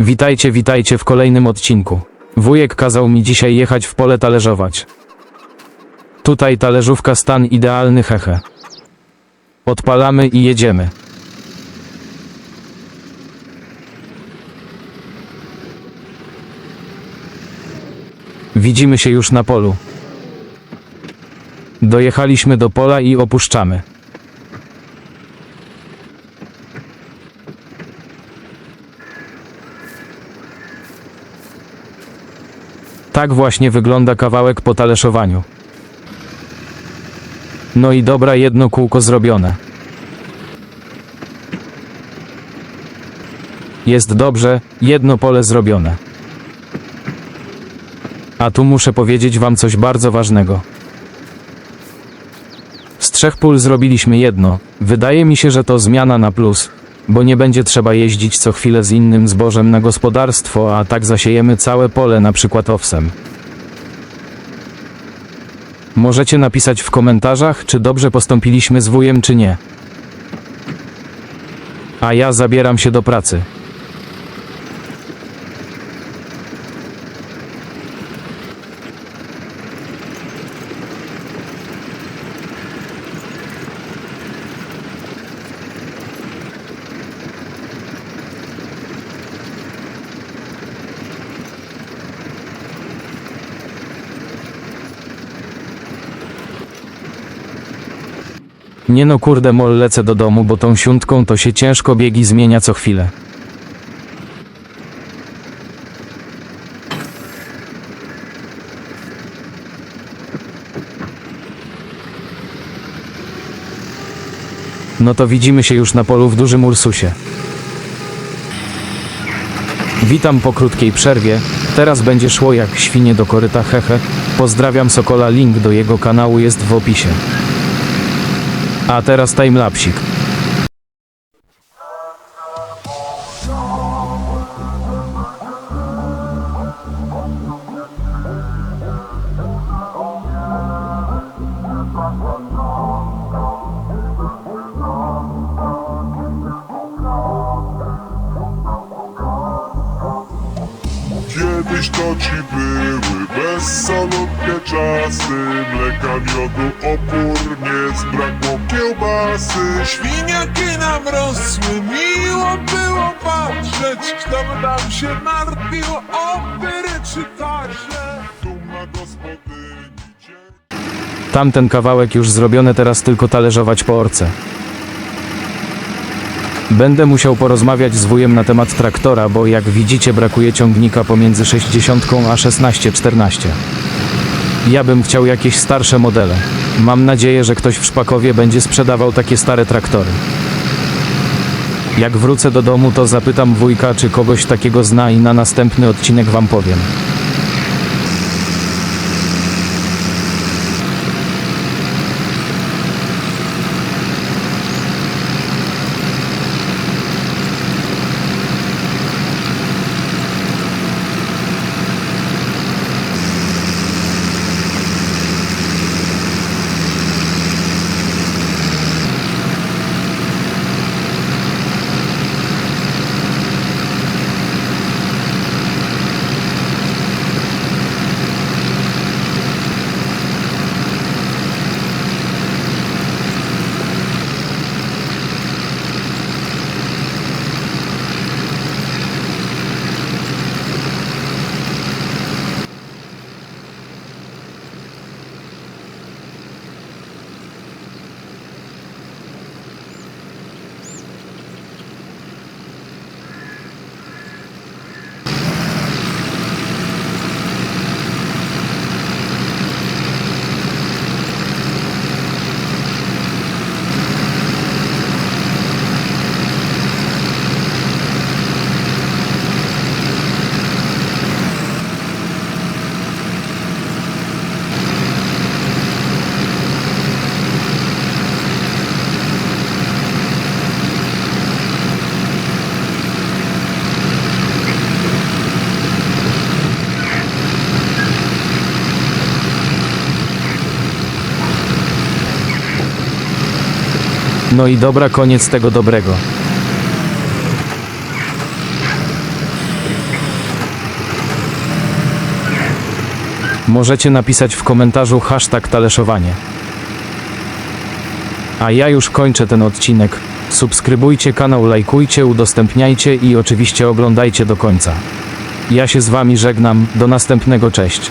Witajcie, witajcie w kolejnym odcinku. Wujek kazał mi dzisiaj jechać w pole talerzować. Tutaj talerzówka stan idealny hehe. Odpalamy i jedziemy. Widzimy się już na polu. Dojechaliśmy do pola i opuszczamy. Tak właśnie wygląda kawałek po taleszowaniu. No i dobra, jedno kółko zrobione. Jest dobrze, jedno pole zrobione. A tu muszę powiedzieć wam coś bardzo ważnego. Z trzech pól zrobiliśmy jedno. Wydaje mi się, że to zmiana na plus, bo nie będzie trzeba jeździć co chwilę z innym zbożem na gospodarstwo, a tak zasiejemy całe pole na przykład owsem. Możecie napisać w komentarzach, czy dobrze postąpiliśmy z wujem, czy nie. A ja zabieram się do pracy. Nie no kurde mol lecę do domu, bo tą siuntką to się ciężko biegi zmienia co chwilę. No to widzimy się już na polu w dużym Ursusie. Witam po krótkiej przerwie. Teraz będzie szło jak świnie do koryta hehe. Pozdrawiam Sokola, link do jego kanału jest w opisie. A teraz timelapsik. Kiedyś to ci były bezsolutne czasy. Mleka, miodu, opór, nie zbrakło kiełbasy. Świniaki nam rosły, miło było patrzeć. Kto by nam się martwił o pyry czy także Dumna gospodyni Tamten kawałek już zrobiony, teraz tylko talerzować po orce. Będę musiał porozmawiać z wujem na temat traktora, bo jak widzicie brakuje ciągnika pomiędzy 60 a 16-14. Ja bym chciał jakieś starsze modele. Mam nadzieję, że ktoś w Szpakowie będzie sprzedawał takie stare traktory. Jak wrócę do domu, to zapytam wujka, czy kogoś takiego zna i na następny odcinek wam powiem. No i dobra, koniec tego dobrego. Możecie napisać w komentarzu hashtag taleszowanie. A ja już kończę ten odcinek. Subskrybujcie kanał, lajkujcie, udostępniajcie i oczywiście oglądajcie do końca. Ja się z Wami żegnam, do następnego, cześć.